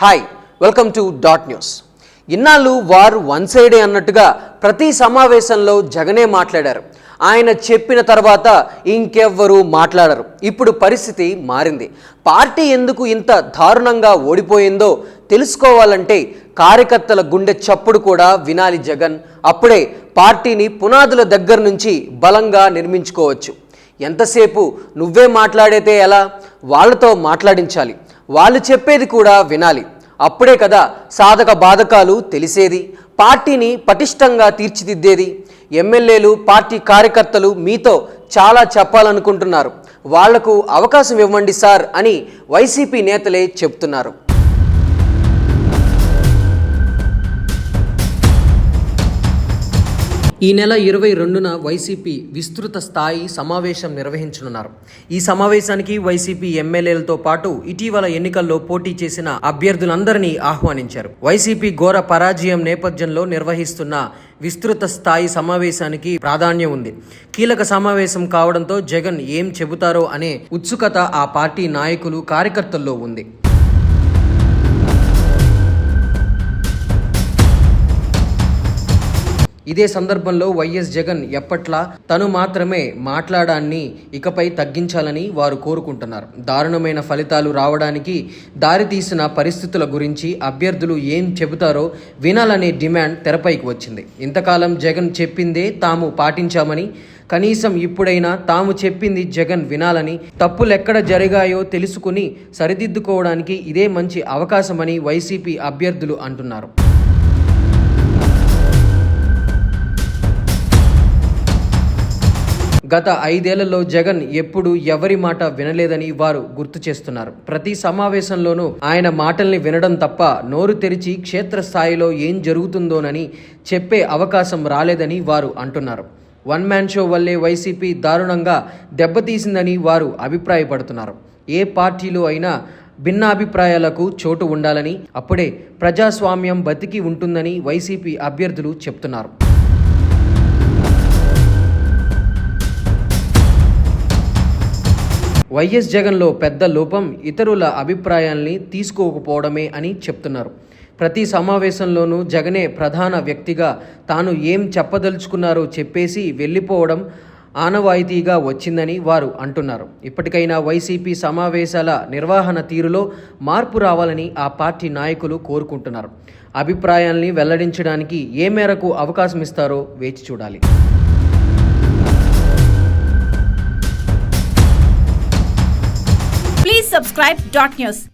Hi welcome to dot news ఇన్నాళ్ళు వారు one సైడే అన్నట్టుగా ప్రతి సమావేశంలో జగనే మాట్లాడారు. ఆయన చెప్పిన తర్వాత ఇంకెవ్వరూ మాట్లాడరు. ఇప్పుడు పరిస్థితి మారింది. పార్టీ ఎందుకు ఇంత దారుణంగా ఓడిపోయిందో తెలుసుకోవాలంటే కార్యకర్తల గుండె చప్పుడు కూడా వినాలి జగన్. అప్పుడే పార్టీని పునాదుల దగ్గర నుంచి బలంగా నిర్మించుకోవచ్చు. ఎంతసేపు నువ్వే మాట్లాడితే ఎలా? వాళ్ళతో మాట్లాడించాలి. వాళ్ళు చెప్పేది కూడా వినాలి. అప్పుడే కదా సాధక బాధకాలు తెలిసేది. పార్టీని పటిష్టంగా తీర్చిదిద్దేది. ఎమ్మెల్యేలు పార్టీ కార్యకర్తలు మీతో చాలా చెప్పాలనుకుంటున్నారు. వాళ్ళకు అవకాశం ఇవ్వండి సార్ అని వైసీపీ నేతలే చెప్తున్నారు. ఈ నెల ఇరవై రెండున వైసీపీ విస్తృత స్థాయి సమావేశం నిర్వహించనున్నారు. ఈ సమావేశానికి వైసీపీ ఎమ్మెల్యేలతో పాటు ఇటీవల ఎన్నికల్లో పోటీ చేసిన అభ్యర్థులందరినీ ఆహ్వానించారు. వైసీపీ ఘోర పరాజయం నేపథ్యంలో నిర్వహిస్తున్న విస్తృత స్థాయి సమావేశానికి ప్రాధాన్యం ఉంది. కీలక సమావేశం కావడంతో జగన్ ఏం చెబుతారో అనే ఉత్సుకత ఆ పార్టీ నాయకులు కార్యకర్తల్లో ఉంది. ఇదే సందర్భంలో వైఎస్ జగన్ ఎప్పట్లా తను మాత్రమే మాట్లాడాన్ని ఇకపై తగ్గించాలని వారు కోరుకుంటున్నారు. దారుణమైన ఫలితాలు రావడానికి దారితీసిన పరిస్థితుల గురించి అభ్యర్థులు ఏం చెబుతారో వినాలనే డిమాండ్ తెరపైకి వచ్చింది. ఇంతకాలం జగన్ చెప్పిందే తాము పాటించామని కనీసం ఇప్పుడైనా తాము చెప్పింది జగన్ వినాలని తప్పులెక్కడ జరిగాయో తెలుసుకుని సరిదిద్దుకోవడానికి ఇదే మంచి అవకాశమని వైసీపీ అభ్యర్థులు అంటున్నారు. గత ఐదేళ్ళలో జగన్ ఎప్పుడు ఎవరి మాట వినలేదని వారు గుర్తు చేస్తున్నారు. ప్రతి సమావేశంలోనూ ఆయన మాటల్ని వినడం తప్ప నోరు తెరిచి క్షేత్రస్థాయిలో ఏం జరుగుతుందోనని చెప్పే అవకాశం రాలేదని వారు అంటున్నారు. వన్ మ్యాన్ షో వల్లే వైసీపీ దారుణంగా దెబ్బతీసిందని వారు అభిప్రాయపడుతున్నారు. ఏ పార్టీలో అయినా భిన్నాభిప్రాయాలకు చోటు ఉండాలని అప్పుడే ప్రజాస్వామ్యం బతికి ఉంటుందని వైసీపీ అభ్యర్థులు చెప్తున్నారు. వైఎస్ జగన్లో పెద్ద లోపం ఇతరుల అభిప్రాయాల్ని తీసుకోకపోవడమే అని చెప్తున్నారు. ప్రతి సమావేశంలోనూ జగనే ప్రధాన వ్యక్తిగా తాను ఏం చెప్పదలుచుకున్నారో చెప్పేసి వెళ్ళిపోవడం ఆనవాయితీగా వచ్చిందని వారు అంటున్నారు. ఇప్పటికైనా వైసీపీ సమావేశాల నిర్వహణ తీరులో మార్పు రావాలని ఆ పార్టీ నాయకులు కోరుకుంటున్నారు. అభిప్రాయాల్ని వెల్లడించడానికి ఏ మేరకు అవకాశం ఇస్తారో వేచి చూడాలి. Subscribe Dot News.